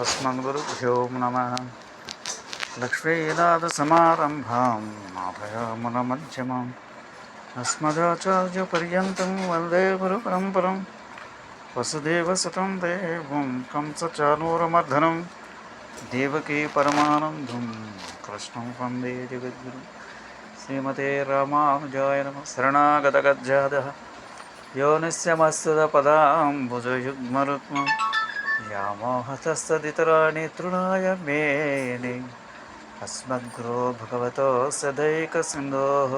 अस्मद्गुरुभ्यो नमः लक्ष्मीनाथसमारम्भां नाथयामुनमध्यमाम् अस्मदाचार्यपर्यन्तं वन्दे गुरुपरम्परं वसुदेवसुतं देवं कंसचानूरमर्धनं देवकी परमानन्दं कृष्णं वन्दे जगद्गुरुं श्रीमते रामानुजाय नमः शरणागतगज्जातः यो निस्यमस्तपदाम्बुजयुग्मरुक्मम् व्यामोहतस्तदितराणि तृणाय मेने अस्मद्गुरो भगवतो सदैकसिन्धोः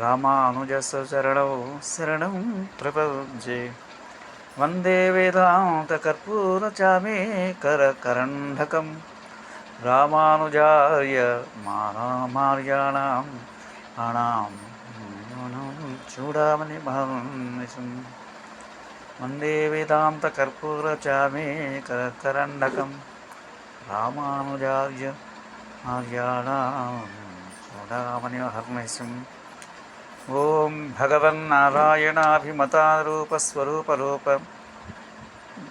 रामानुजस्य चरणौ शरणं प्रपद्ये वन्दे वेदान्तकर्पूरचामे करकरण्डकं रामानुजार्य मानामार्याणाम् आणां चूडामणि महर्निशम् వందే వేదాంత కర్పూర చామే కరండకం రామానుజార్య ఆర్యాణామని హర్నిశం ఓం భగవన్నారాయణాభిమతారూపస్వరూపరూప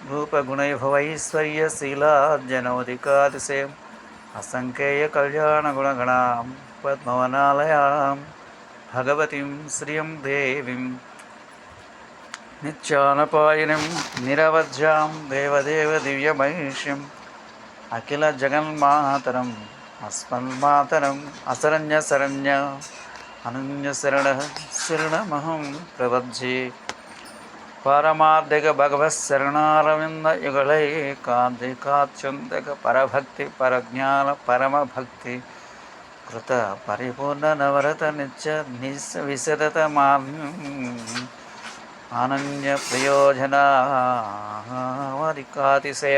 రూపగుణైభవైశ్వర్యశీలాజనోదికాతిశయం అసంఖ్యేయ కళ్యాణగుణగణాం పద్మవనాలయాం. భగవతిం శ్రియం దేవీం. నిత్యానపాయనం నిరవధ్యాం దేవదేవ దివ్యమహిష్యం అఖిల జగన్మాతరం అస్మన్మాతరం అసరణ్య శరణ్య అనన్య శరణ శరణమహం ప్రవజ్జే పారమార్థిక భగవత్ శరణారవింద యుగళై యుగళైకాంతికాచ్యుంతక పరభక్తి పరజ్ఞాన పరమభక్తి కృత పరిపూర్ణ నవరత నిత్య నిశ విశరత అనన్య अनन्यप्रयोजनावधिकातिशय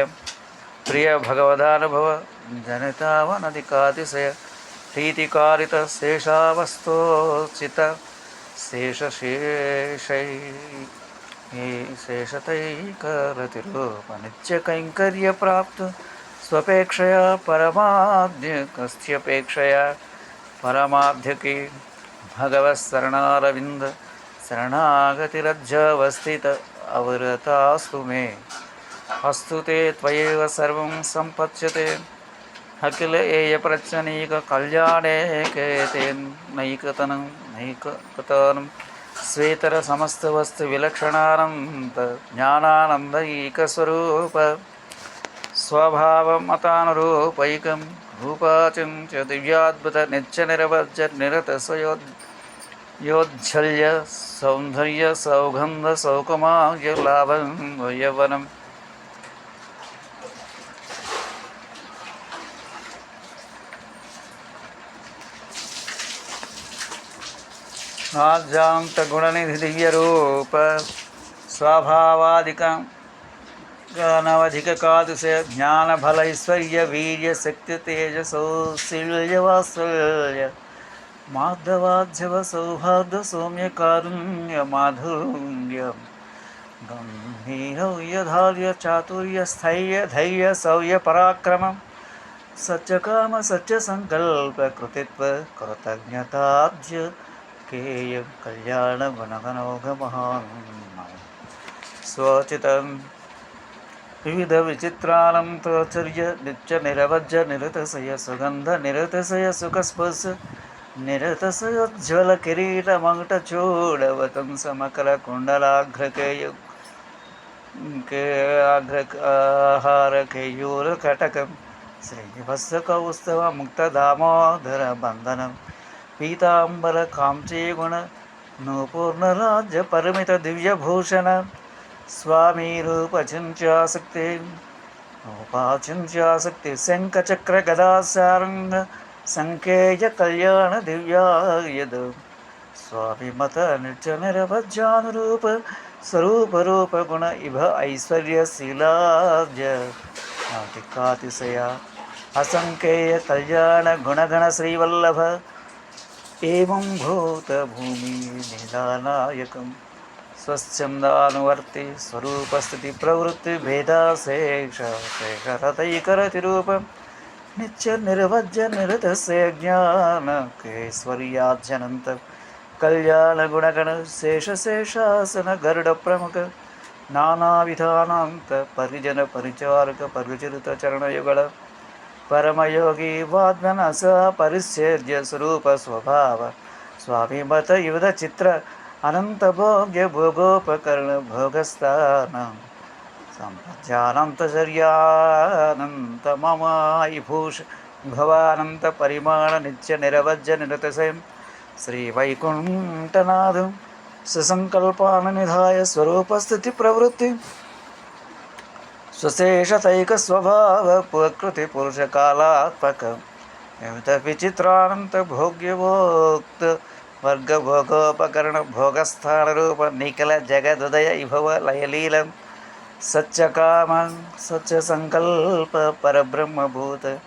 प्रिय भगवदानुभव जनतावनधिकातिशय प्रीतिकारितशेषावस्तोचित। शेषशेषै प्राप्त स्वपेक्षया परमाद्यकस्यपेक्षया परमाद्यकी भगवत्सरणारविन्द। శరణాగతిరజ్జవస్థిత అవరతాస్తు మే అస్తు తే త్వయేవ సర్వం సంపత్స్యతే అఖిల ఏయ ప్రచ్చనీక కళ్యాణేకేతే నైకతనం నైకతనం శ్వేతర సమస్త వస్తు విలక్షణానంద జ్ఞానానంద జ్ఞానానందైకస్వరూప స్వభావమతానురూపైకం రూపాచం చ దివ్యాద్భుత నిత్య నిరవజ్జ నిరత స్వయోద్ योज्झल्य सौन्दर्य सौगन्धसौकमायलाभयवनम् आजान्तगुणनिधिदिव्यरूप स्वभावादिकनवधिककादुष ज्ञानफलैश्वर्यवीर्यशक्तितेजसौशील्यवात्सल्य माधवाध्यवसौहार्दसौम्यकारुण्यमाधुर्य गम्भीरौयधार्यचातुर्यस्थैर्यधैर्यसौयपराक्रमं सच्चकामसच्चसङ्कल्पकृतज्ञताब्ज केयं कल्याणगुणगनोघमहान् स्वचितं विविधविचित्रालं प्राचुर्य नित्यनिरवज्य निरतसय सुगन्धनिरतसय सुखस्पर्श। నిరతసోజ్వల కిరీట మంగట చూడవతం సమకర కుండలాగ్రకేయ ఆగ్రహార కేయూర కటకం. శ్రీవత్స కౌస్తవ ముక్త దామోదర బంధనం. పీతాంబర కాంచీగుణ నూపూర్ణరాజ్య పరిమిత దివ్యభూషణ. స్వామి రూపచించాసక్తి ఉపాచించాసక్తి శంఖచక్ర గదాసారంగ సంకేయ కళ్యాణ దివ్యాయద. స్వామిమత నిత్య నిరవజ్జానురూప స్వరూప రూప గుణ ఇభ ఐశ్వర్య శీలాజ నాటికాతిశయ అసంకేయ కళ్యాణ గుణగణ శ్రీవల్లభ. ఏం భూత భూమి నిదానాయకం స్వచ్ఛందానువర్తి స్వరూపస్థితి ప్రవృత్తి భేదాశేష శేషరతైకరతి రూపం నిత్య నిర్వజ్య నిరతస్య జ్ఞాన కేశ్వర్యాజ్జనంత కళ్యాణ గుణగణ శేష శేషాసన గరుడ ప్రముఖ. నానావిధానాంత పరిజన పరిచారక పరిచరిత చరణయుగళ. పరమయోగి వాద్మనస పరిశ్చేద్య స్వరూప స్వభావ. స్వామిమత యుధ చిత్ర అనంత భోగ్య భోగోపకరణ భోగస్థానం. సంపద్యానంత సంపద్యానంతచర్యానంత మమాయిభూష్ భవానంత పరిమాణ నిత్య నిరవజ్య నిరతశయం శ్రీవైకుంఠనాథం సుసంకల్పాన నిధాయ స్వరూపస్థితి ప్రవృత్తి స్వశేషతైక స్వభావ ప్రకృతి పురుష కాలాత్మక వివిధ విచిత్రానంత భోగ్యభోక్త వర్గభోగోపకరణ భోగస్థాన రూప నిఖిల జగదుదయ ఇభవ లయలీలం సత్యకామ సత్య సంకల్ప పరబ్రహ్మభూత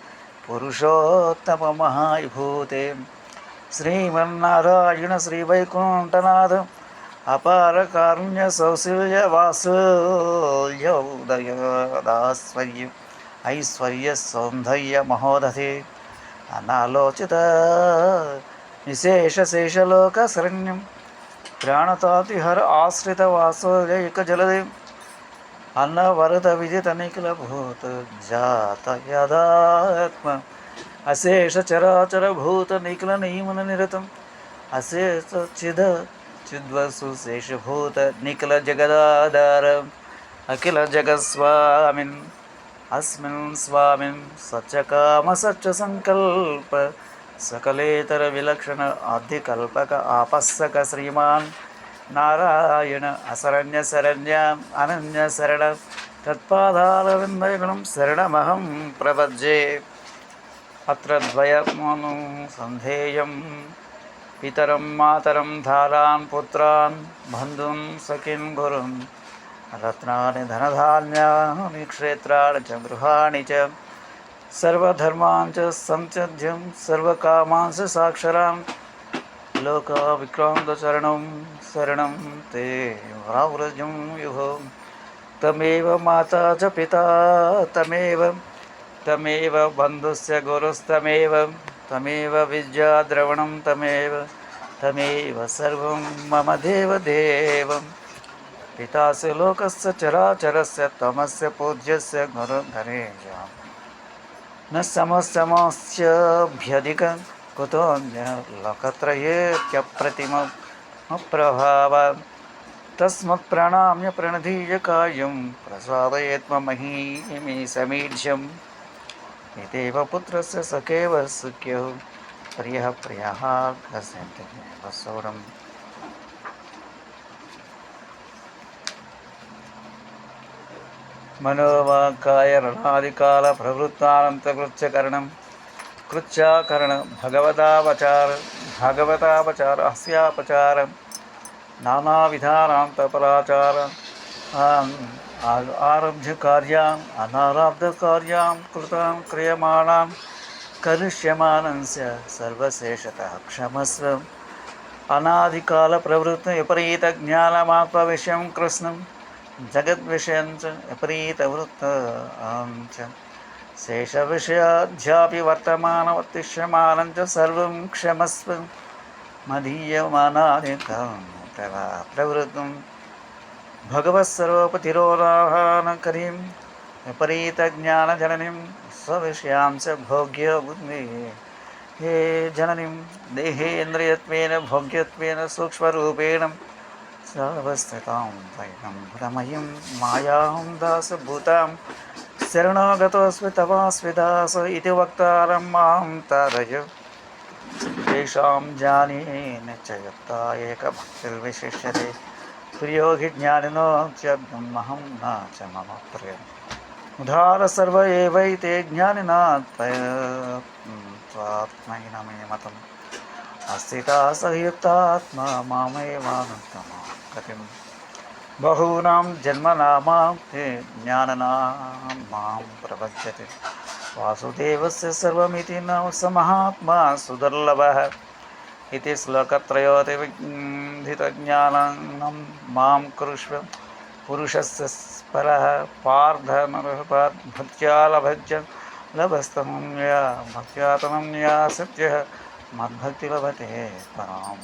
పురుషోత్తమ మహావిభూతే. శ్రీమన్నారాయణ శ్రీ వైకుంఠనాథ అపార కారుణ్య సౌశల్య వాసుల్యోదయోదాస్వర్య ఐశ్వర్య సౌందర్య మహోదధి. అనాలోచిత నిశేషశేషలోక శరణ్యం ప్రాణతాతిహర ఆశ్రిత వాసోదయక జలదేం अन्नवरदविजितनिखिलभूतजात यदात्म। अशेष चराचर भूत निखिल नियमन निरतम। अशेष चिद चिद्वसु शेष भूत अशेषचराचरभूतनिखिलनियमननिरतम् अशेषचिद चिद्वसुशेषभूतनिखिलजगदाधारम् अखिलजगत्स्वामिन् अस्मिन् स्वामिन् सच्चकामसच्चसङ्कल्प सकलेतरविलक्षण अधिकल्पक आपस्सक श्रीमान्। నారాయణ అసరణ్య శరణ్య అనన్య శరణ తత్పాదాల విందయగుణం శరణమహం ప్రపజ్జే అత్ర ద్వయమను సంధేయం పితరం మాతరం ధారాన్ పుత్రాన్ బంధుం సఖిన్ గురుం రత్నాని ధనధాన్యాని క్షేత్రాన్ని చ గృహాణి చ సర్వధర్మాన్ చ సంత్యజ్యం సర్వకామాన్ సాక్షరాన్ లోకా విక్రాంత శరణం శరణం తే వ్రావ్రజం యుహో. తమేవ మాతా చ పితా తమేవ తమేవ బంధుస్య గురుస్తమేవ తమేవ విద్యాద్రవణం తమేవ తమేవ సర్వం మమ దేవదేవం. పితాస్య లోకస్య చరాచరస్య తమస్య పూజ్యస్య గురుధరేజాం न कुतो लोकत्रये प्रणाम्य प्रणधीय प्रणधीयकायं प्रसादयेत् महीमि समीढ्यम् इत्येव पुत्रस्य सखेव सुख्यो। प्रियः प्रियः सूरम् मनोवाकाय रणादिकालप्रवृत्तानन्तकृत्यकरणम् कृच्चाकरण भगवतावचार भगवतावचार, अस्यापचार, नानाविधानान्तपराचार आरब्धकार्याम् अनारब्धकार्यां कृतां क्रियमाणां करिष्यमाणस्य सर्वशेषतः क्षमस्व। अनादिकालप्रवृत्तविपरीतज्ञानमात्मविषयं कृष्णं, जगद्विषयं च विपरीतवृत्त च। शेष विषयाध्या वर्तमान च सर्वं क्षमस्व मदीयमानादिकला प्रवृत्तं भगवत्सर्वपतिरोदाहनकरीं विपरीतज्ञानजननीं स्वविषयां च भोग्य बुद्धि हे जननी देहेन्द्रिय भोग्य सूक्ष्मेण सर्वस्थता वैनं भ्रमयं मायां दासभूतां शरणागतोऽस्मि तवास्विदास इति वक्तारं माँ तारय। तेषां एक च एकभक्तिर्विशिष्यते। प्रियो हि ज्ञानिनोऽप्यहं न च मम प्रियम्। उदार सर्व एवैते ज्ञानिनात्मैनमेमतम् अस्थिता सयुक्तात्मा मामेवानन्तमा बहूनां जन्मनामां ते ज्ञाननामां प्रपद्यते वासुदेवस्य सर्वमिति न स महात्मा सुदुर्लभः इति श्लोकत्रयोधितज्ञानं माँ कुरुष्व पुरुषस्य परः पार्थनर्भक्त्या लभज्य लभस्तमं या भक्त्यातनं या सत्यः मद्भक्ति लभते पराम्।